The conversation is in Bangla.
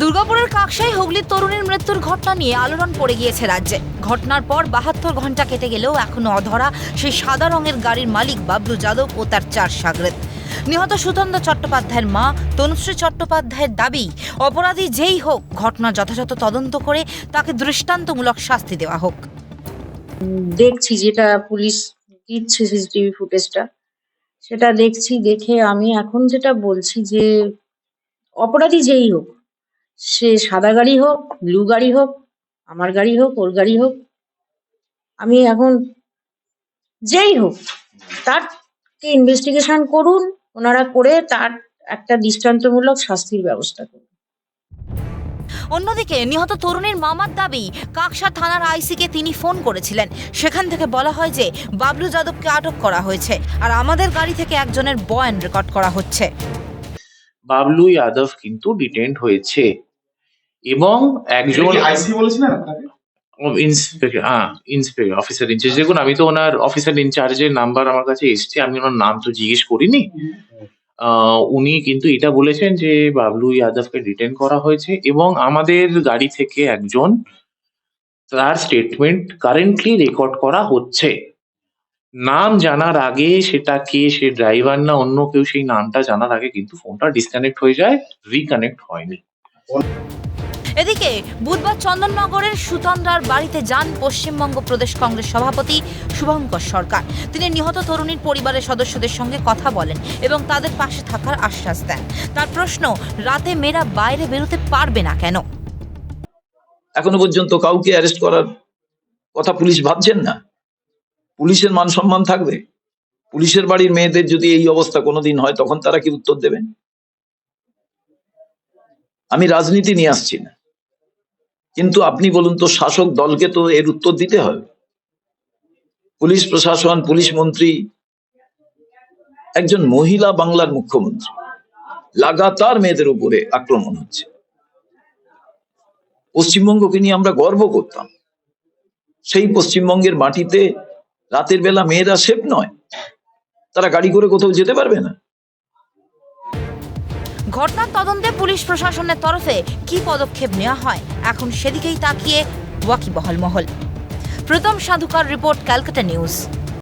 দুর্গাপুরের কাকসাই হুগলির তরুণীর মৃত্যুর ঘটনা নিয়ে আলোড়ন পড়ে গিয়েছে রাজ্যে। ঘটনার পর বাহাত্তর ঘণ্টা কেটে গেলেও এখনও অধরা সেই সাদা রঙের গাড়ির মালিক বাবলু যাদব ও তার চার সাগরেদ। নিহত সুতন্দ্র চট্টোপাধ্যায়ের মা, তনুশ্রী চট্টোপাধ্যায়ের দাবি, অপরাধী যেই হোক, ঘটনা যথাযথ তদন্ত করে তাকে দৃষ্টান্তমূলক শাস্তি দেওয়া হোক। দেখছি যেটা পুলিশ দিচ্ছে সিসিটিভি ফুটেজটা, সেটা দেখছি, দেখে আমি এখন যেটা বলছি যে অপরাধী যেই হোক সে সাদা গাড়ি হোক ব্লু গাড়ি হোক আমার গাড়ি হোক ওর গাড়ি হোক আমি এখন যেই হোক তার ইনভেস্টিগেশন করুন ওনারা করে তার একটা দৃষ্টান্তমূলক শাস্তির ব্যবস্থা করুন। অন্যদিকে নিহত তরুণীর মামার দাবি কাকসা থানার আইসিকে তিনি ফোন করেছিলেন। সেখান থেকে বলা হয় যে বাবলু যাদবকে আটক করা হয়েছে আর আমাদের গাড়ি থেকে একজনের বয়ান রেকর্ড করা হচ্ছে। বাবলু যাদব কিন্তু ডিটেন্ড হয়েছে। এবং একজন আইসি বলেছিলেন আপনাকে? ইন্সপেক্টর হ্যাঁ ইন্সপেক্টর অফিসার ইনচার্জ দেখুন আমি তো ওনার অফিসার ইনচার্জের নাম্বার আমার কাছে এসছে আমি ওনার নাম তো জিজ্ঞেস করিনি। উনি কিন্তু এটা বলেছেন যে বাবলু যাদবকে ডিটেন করা হয়েছে এবং আমাদের গাড়ি থেকে একজন তার স্টেটমেন্ট কারেন্টলি রেকর্ড করা হচ্ছে। নাম জানার আগে সেটা কে সে ড্রাইভার না অন্য কেউ সেই নামটা জানার আগে কিন্তু ফোনটা ডিসকানেক্ট হয়ে যায় রিকানেক্ট হয়নি। এদিকে বুধবার চন্দননগরের সুতন্দ্রার বাড়িতে যান পশ্চিমবঙ্গ প্রদেশ কংগ্রেস সভাপতি শুভঙ্কর সরকার। তিনি নিহত তরুণীর পরিবারের সদস্যদের সঙ্গে কথা বলেন এবং তাদের পাশে থাকার আশ্বাস দেন। তার প্রশ্ন, রাতে মেয়েরা বাইরে বেরোতে পারবে না কেন? এখনও পর্যন্ত কাউকে অ্যারেস্ট করার কথা পুলিশ ভাবছেন না? পুলিশের মান সম্মান থাকবে? পুলিশের বাড়ির মেয়েদের যদি এই অবস্থা কোনোদিন হয়, তখন তারা কি উত্তর দেবেন? আমি রাজনীতি নিয়ে আসছি না। কিন্তু আপনি বলুন তো, শাসক দলকে তো এর উত্তর দিতে হবে। পুলিশ প্রশাসন, পুলিশ মন্ত্রী, একজন মহিলা বাংলার মুখ্যমন্ত্রী, লাগাতার মেয়েদের উপরে আক্রমণ হচ্ছে। পশ্চিমবঙ্গকে নিয়ে আমরা গর্ব করতাম। সেই পশ্চিমবঙ্গের মাটিতে রাতের বেলা মেয়েরা সেফ নয়। তারা গাড়ি করে কোথাও যেতে পারবে না। ঘটনার তদন্তে পুলিশ প্রশাসনের তরফে কি পদক্ষেপ নেওয়া হয়? এখন সেদিকেই তাকিয়ে ওয়াকিবহল মহল প্রথম সাধুকার রিপোর্ট ক্যালকাটা নিউজ।